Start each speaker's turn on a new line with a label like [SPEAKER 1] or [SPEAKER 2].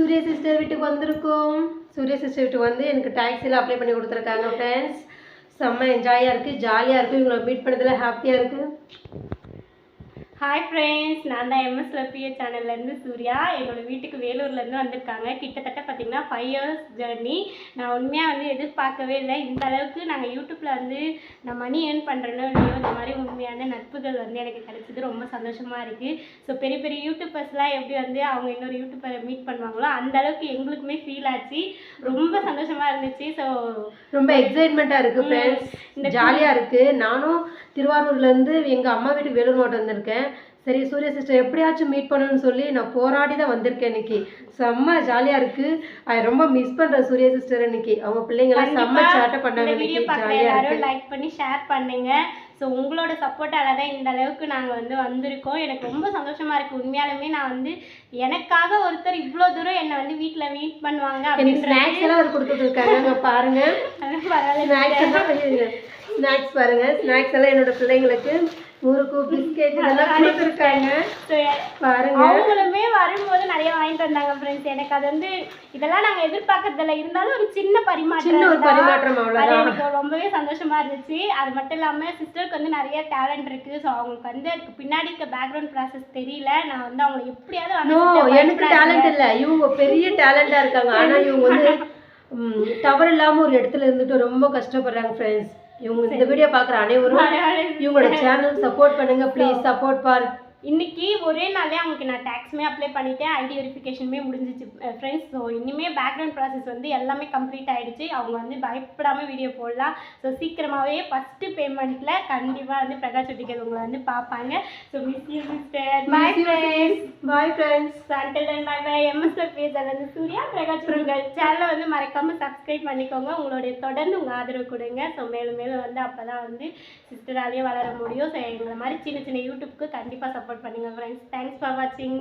[SPEAKER 1] Surya sister வீட்டுக்கு வந்திருக்கோம். Surya sister வீட்டுக்கு வந்து எனக்கு டாக்ஸியில் அப்ளை பண்ணி கொடுத்துருக்காங்க ஃப்ரெண்ட்ஸ் செம்ம என்ஜாயாக இருக்குது ஜாலியாக இருக்குது இவங்களை மீட் பண்ணதில் ஹாப்பியாக இருக்குது
[SPEAKER 2] ஹாய் ஃப்ரெண்ட்ஸ் நான் தான் எம்எஸ் லப்பிய சேனல்லேருந்து சூர்யா. என்னோட வீட்டுக்கு வேலூர்லேருந்து வந்திருக்காங்க. கிட்டத்தட்ட பார்த்தீங்கன்னா ஃபைவ் இயர்ஸ் ஜேர்னி நான் உண்மையாக வந்து எதிர்பார்க்கவே இல்லை. இந்த அளவுக்கு நாங்கள் யூடியூப்பில் வந்து நான் மணி ஏர்ன் பண்ணுறேனோ இல்லையோ இந்த மாதிரி உண்மையான நட்புகள் வந்து எனக்கு கிடைச்சது ரொம்ப சந்தோஷமாக இருக்குது ஸோ பெரிய பெரிய யூடியூபர்ஸ்லாம் எப்படி வந்து அவங்க இன்னொரு யூடியூப்பரை மீட் பண்ணுவாங்களோ அந்த அளவுக்கு எங்களுக்குமே ஃபீல் ஆச்சு. ரொம்ப சந்தோஷமாக இருந்துச்சு. ஸோ
[SPEAKER 1] ரொம்ப எக்ஸைட்மெண்ட்டாக இருக்குது ஃப்ரெண்ட்ஸ் ஜாலியாக இருக்குது நானும் திருவாரூர்லேருந்து எங்கள் அம்மா வீட்டுக்கு வேலூர் மாவட்டம் வந்திருக்கேன். சரி சூர்யா சிஸ்டர் எப்படியாச்சும் மீட் பண்ணணும்னு சொல்லி நான் போராடி தான் வந்திருக்கேன் இன்னைக்கு. செம்ம ஜாலியாக இருக்குது ரொம்ப மிஸ் பண்ணுறேன் சூர்யா சிஸ்டர் இன்னைக்கு. அவங்க பிள்ளைங்களாம் செம்ம சேட்டை பண்ணாங்க இன்னைக்கு. ஜாலியாக
[SPEAKER 2] லைக் பண்ணி ஷேர் பண்ணுங்க. ஸோ உங்களோட சப்போர்ட்டால தான் இந்த அளவுக்கு நாங்கள் வந்து வந்திருக்கோம். எனக்கு ரொம்ப சந்தோஷமா இருக்கு. உண்மையாலுமே நான் வந்து எனக்காக ஒருத்தர் இவ்வளோ தூரம் என்னை வந்து வீட்டில் மீட் பண்ணுவாங்க
[SPEAKER 1] எனக்கு ஸ்நாக்ஸ் எல்லாம் அவர் கொடுத்துட்டு இருக்காங்க அங்க பாருங்க.
[SPEAKER 2] அப்படின்றது பரவாயில்ல.
[SPEAKER 1] ஸ்நாக்ஸ் எல்லாம் ஸ்நாக்ஸ் பாருங்க. ஸ்நாக்ஸ் எல்லாம் என்னோட பிள்ளைங்களுக்கு முறுக்கு பிஸ்கெட் இதெல்லாம் கொடுத்துருக்காங்க. பாருங்க.
[SPEAKER 2] அவங்களுமே வரும்போது வாங்கிட்டு வந்தாங்க ஃப்ரெண்ட்ஸ் எனக்கு அது வந்து இதெல்லாம் நாங்கள் எதிர்பார்க்கறதில்ல. இருந்தாலும் ஒரு சின்ன பரிமாற்றம் அது எனக்கு ரொம்பவே சந்தோஷமா இருந்துச்சு. அது மட்டும் இல்லாமல் சிஸ்டருக்கு வந்து நிறைய டேலண்ட் இருக்கு. ஸோ அவங்களுக்கு வந்து அதுக்கு பின்னாடி இருக்க பேக்ரவுண்ட் ப்ராசஸ் தெரியல. நான் வந்து அவங்களை எப்படியாவது
[SPEAKER 1] எனக்கு. டேலண்ட் இல்ல. இவங்க பெரிய டேலண்டா இருக்காங்க. ஆனா இவங்க வந்து டவர் இல்லாம ஒரு இடத்துல இருந்துட்டு ரொம்ப கஷ்டப்படுறாங்க ஃப்ரெண்ட்ஸ் இவங்க இந்த வீடியோ பாக்குற அனைவரும் இவங்களோட சேனல் சப்போர்ட் பண்ணுங்க ப்ளீஸ் சப்போர்ட் பார்.
[SPEAKER 2] இன்னைக்கு ஒரே நாளே அவங்களுக்கு நான் டேக்ஸுமே அப்ளை பண்ணிட்டேன் ஐடி வெரிஃபிகேஷனுமே முடிஞ்சிச்சு ஃப்ரெண்ட்ஸ் ஸோ இனிமே பேக்ரவுண்ட் ப்ராசஸ் வந்து எல்லாமே கம்ப்ளீட் ஆயிடுச்சு. அவங்க வந்து பயப்படாம வீடியோ போடலாம். ஸோ சீக்கிரமாகவே ஃபஸ்ட்டு பேமெண்ட்டில் கண்டிப்பாக வந்து பிரகாஷ் ஒட்டிக்கிறது உங்களை வந்து பார்ப்பாங்க. So miss you sister bye friends
[SPEAKER 1] bye friends
[SPEAKER 2] சண்டல் bye bye MSL பேஜில் வந்து சூர்யா பிரகாஷ் உங்கள் சேனலை வந்து மறக்காம சப்ஸ்கிரைப் பண்ணிக்கோங்க. உங்களுடைய தொடர்ந்து உங்கள் ஆதரவு கொடுங்க. ஸோ மேலும் மேலும் வந்து அப்போ தான் வந்து சிஸ்டராலேயே வளர முடியும். ஸோ எங்களை மாதிரி சின்ன சின்ன யூடியூப்க்கு கண்டிப்பாக சப்போர்ட் பண்ணுங்கள் ஃப்ரெண்ட்ஸ் தேங்க்ஸ் ஃபார் வாட்சிங்